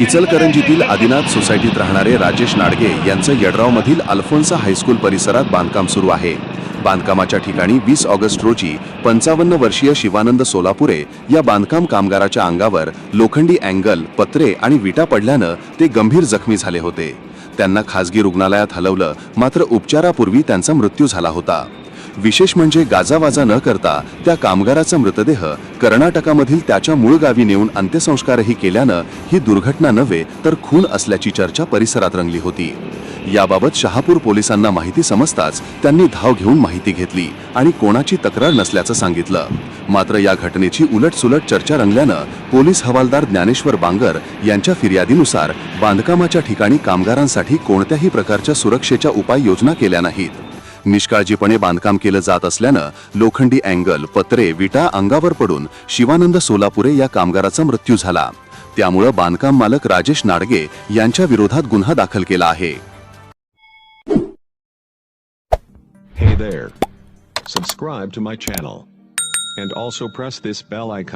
इचलकरंजीतील आदिनाथ सोसायटीत राहणारे राजेश नाडगे यांचं यड्रावमधील अल्फोन्सा हायस्कूल परिसरात बांधकाम सुरू आहे. बांधकामाच्या ठिकाणी वीस ऑगस्ट रोजी पंचावन्न वर्षीय शिवानंद सोलापुरे या बांधकाम कामगाराच्या अंगावर लोखंडी अँगल पत्रे आणि विटा पडल्यानं ते गंभीर जखमी झाले होते. त्यांना खासगी रुग्णालयात हलवलं मात्र उपचारापूर्वी त्यांचा मृत्यू झाला होता. विशेष म्हणजे गाजावाजा न करता त्या कामगाराचा मृतदेह कर्नाटकामधील त्याच्या मूळ गावी नेऊन अंत्यसंस्कारही केल्यानं ही दुर्घटना नव्हे तर खून असल्याची चर्चा परिसरात रंगली होती. याबाबत शहापूर पोलिसांना माहिती समजताच त्यांनी धाव घेऊन माहिती घेतली आणि कोणाची तक्रार नसल्याचं सांगितलं. मात्र या घटनेची उलटसुलट चर्चा रंगल्यानं पोलीस हवालदार ज्ञानेश्वर बांगर यांच्या फिर्यादीनुसार बांधकामाच्या ठिकाणी कामगारांसाठी कोणत्याही प्रकारच्या सुरक्षेच्या उपाययोजना केल्या नाहीत. निष्काळजीपणे बांधकाम केलं जात असल्यानं लोखंडी अँगल पत्रे विटा अंगावर पडून शिवानंद सोलापुरे या कामगाराचा मृत्यू झाला त्यामुळं बांधकाम मालक राजेश नाडगे यांच्या विरोधात गुन्हा दाखल केला आहे Hey there. Subscribe to my channel. And also press this bell icon.